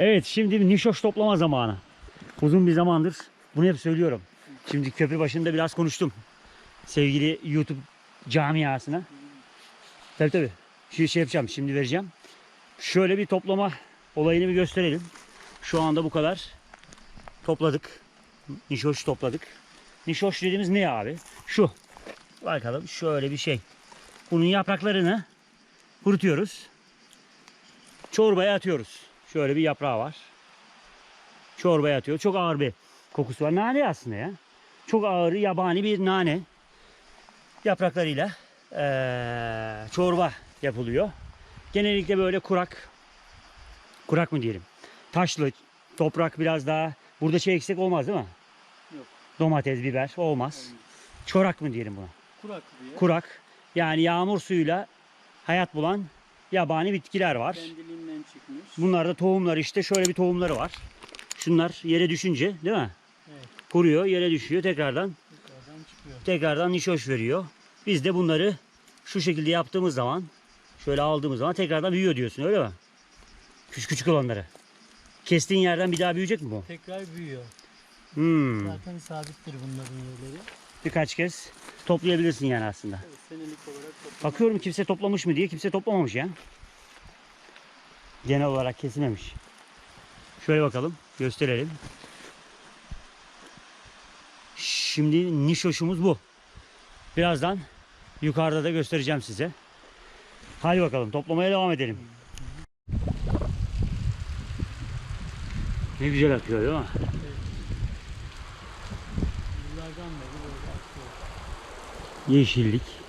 Evet şimdi nişoş toplama zamanı. Uzun bir zamandır bunu hep söylüyorum. Şimdi köprü başında biraz konuştum. Sevgili YouTube camiasına. Tabii tabii. Şu şey yapacağım şimdi vereceğim. Şöyle bir toplama olayını bir gösterelim. Şu anda bu kadar topladık. Nişoş topladık. Nişoş dediğimiz ne abi? Şu. Bakalım şöyle bir şey. Bunun yapraklarını kurutuyoruz. Çorbaya atıyoruz. Şöyle bir yaprağı var. Çorbaya atıyor. Çok ağır bir kokusu var. Nane aslında ya. Çok ağır yabani bir nane. Yapraklarıyla eee, çorba yapılıyor. Genellikle böyle kurak. Kurak mı diyelim? Taşlı, toprak biraz daha. Burada şey eksik olmaz değil mi? Yok. Domates, biber olmaz. Çorak mı diyelim buna? Kurak diye. Kurak. Yani yağmur suyuyla hayat bulan yabani bitkiler var. Kendiliğinden çıkmış. Bunlar da tohumlar işte şöyle bir tohumları var. Şunlar yere düşünce değil mi? Evet. Kuruyor yere düşüyor tekrardan Yukarıdan çıkıyor. tekrardan nişoş veriyor. Biz de bunları şu şekilde yaptığımız zaman şöyle aldığımız zaman tekrardan büyüyor diyorsun öyle mi? Küçük küçük olanları. Kestiğin yerden bir daha büyüyecek mi bu? Tekrar büyüyor. Hmm. Zaten sabittir bunların yerleri. Birkaç kez toplayabilirsin yani aslında. Evet, senelik olarak toplamak. Bakıyorum kimse toplamış mı diye kimse toplamamış ya. Genel olarak kesilmemiş. Şöyle bakalım gösterelim. Şimdi nişoşumuz bu. Birazdan yukarıda da göstereceğim size. Hadi bakalım toplamaya devam edelim. Ne güzel akıyor değil mi? Akıyor. Yeşillik.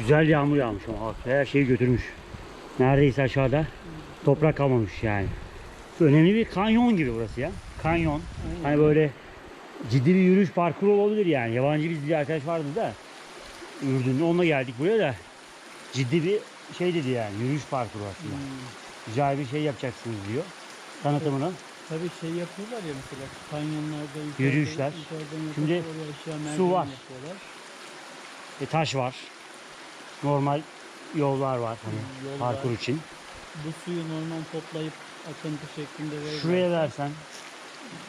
Güzel yağmur yağmış ama her şeyi götürmüş. Neredeyse aşağıda toprak kalmamış yani. Önemli bir kanyon gibi burası ya. Kanyon. Hani böyle ciddi bir yürüyüş parkuru olabilir yani. Yabancı bir arkadaş vardı da Ürdün'de onunla geldik buraya da ciddi bir şey dedi yani yürüyüş parkuru aslında. Hmm. Güzel bir şey yapacaksınız diyor. Tanıtımını. Tabii şey yapıyorlar ya mesela kanyonlarda Yürüyüşler. yukarıdan Şimdi oraya aşağı su merdiven var. yapıyorlar. E, taş var. Normal yollar var hani Yol parkur için. Bu suyu normal toplayıp akıntı şeklinde verirler. Şuraya versen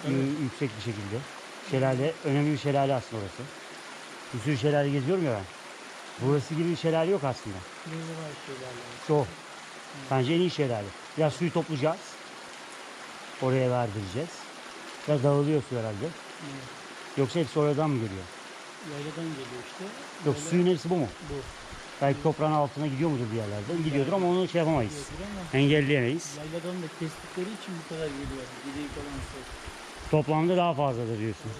Evet. y- yüksek bir şekilde. Şelale, önemli bir şelale aslında orası. Bir sürü şelale geziyorum ya ben. Burası gibi bir şelale yok aslında. Şurada var şeylerle. Çok. Bence en iyi şelale. Biraz suyu toplayacağız. Oraya verdireceğiz. Biraz dağılıyor su herhalde. Evet. Yoksa hepsi oradan mı geliyor? Yayladan geliyor işte. Yok Yayla- suyun hepsi bu mu? Bu. Belki toprağın altına gidiyor mudur bir yerlerde? Gidiyordur ama onu şey yapamayız. Engelleyemeyiz. yayladan da kestikleri için bu kadar geliyor. Geriye kalan su. Toplamda daha fazladır diyorsun.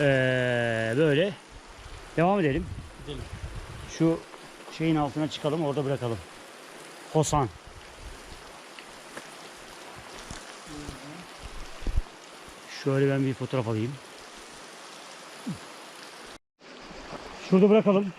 Ee, böyle. Devam edelim. Gidelim. Şu şeyin altına çıkalım orada bırakalım. Hosan. Şöyle ben bir fotoğraf alayım. Şurada bırakalım.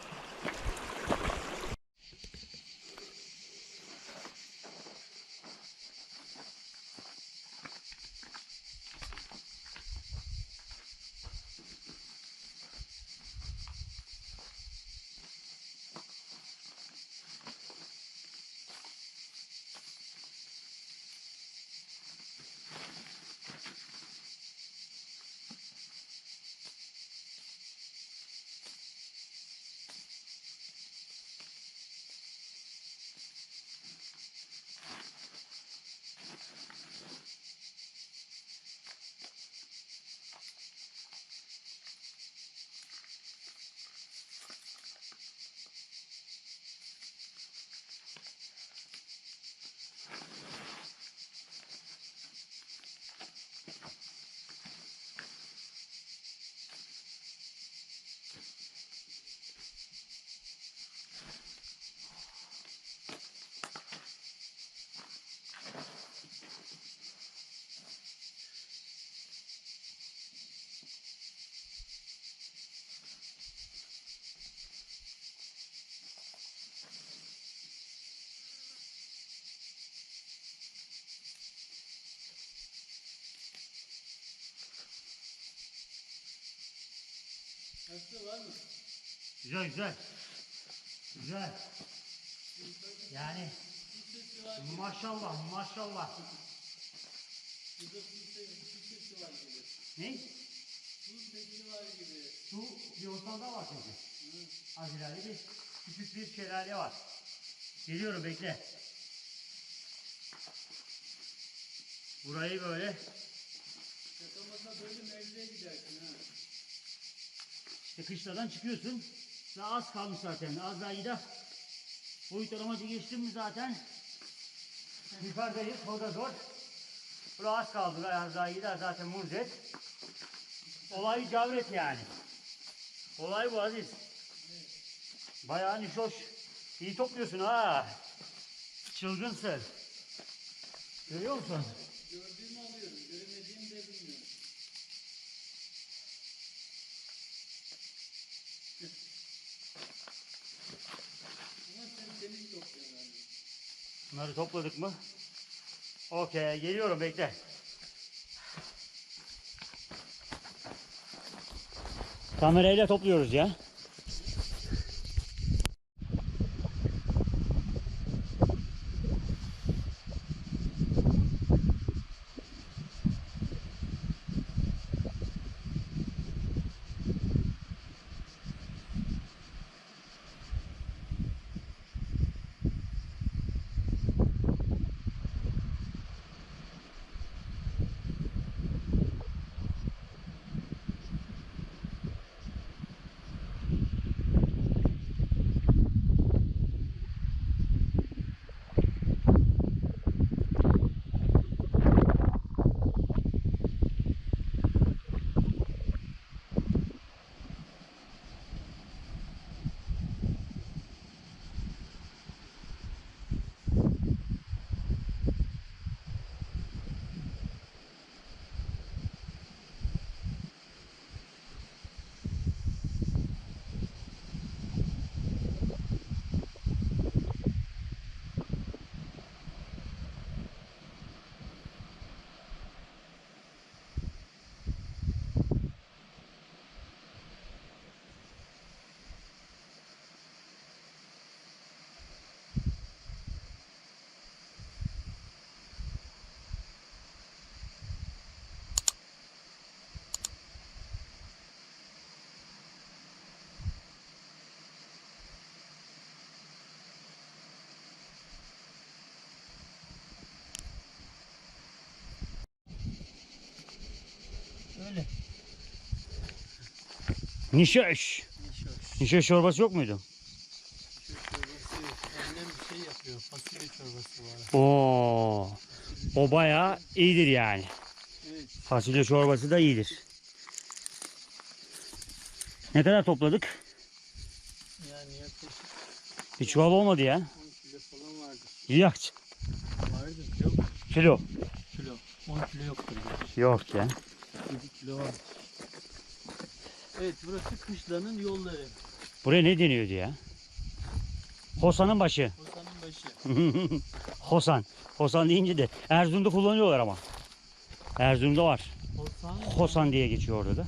Nasıl var mı? Güzel güzel. Güzel. Yani maşallah maşallah. Ne? Su bir ortamda var çünkü. Az ileride bir küçük bir şelale var. Geliyorum bekle. Burayı böyle Yakamasa böyle mevziye gidersin ha. işte kışladan çıkıyorsun. Daha az kalmış zaten. Az daha gider. Boyut aramacı geçtim mi zaten yukarıdayız. O da zor. Burası az kaldı. Az daha gider zaten muzet. Olay cavret yani. Olay bu Aziz. Bayağı nişoş. İyi topluyorsun ha. Çılgınsın. Görüyor musun? Gördüğümü alıyorum. Göremediğimi de bilmiyorum. Ama sen temiz topluyorsun abi. Bunları topladık mı? Okey geliyorum bekle. Kamerayla topluyoruz ya. Öyle. Nişöş. Nişoş. Nişöş çorbası yok muydu? Şu çorbası. Annem bir şey yapıyor. Fasulye çorbası var. Oo. O bayağı iyidir yani. Evet. Fasulye çorbası da iyidir. Ne kadar topladık? Yani yaklaşık Bir çuval olmadı ya. 10 kilo falan vardır. Yok. Vardır. Yok. Kilo. Kilo. 10 kilo yoktur. Yok ya. 7 kilo var. Evet burası kışlanın yolları. Buraya ne deniyordu ya? Hosan'ın başı. Osanın başı. Hosan. Hosan deyince de Erzurum'da kullanıyorlar ama. Erzurum'da var. Osan. Hosan diye geçiyor orada da.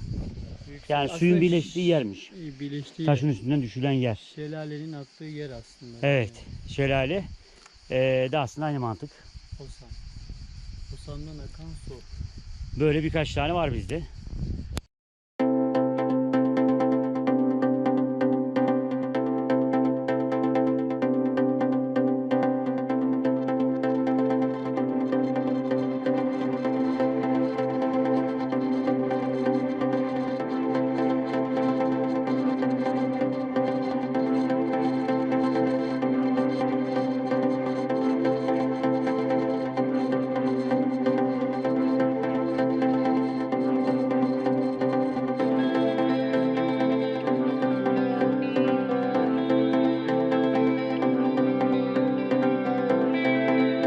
Büyük- Yani aslında suyun birleştiği yermiş. Birleştiği Taşın üstünden düşülen yer. Şelalenin aktığı yer aslında. Evet. Şelale. Ee, de aslında aynı mantık. Osan. Osan'dan akan su. Böyle birkaç tane var bizde.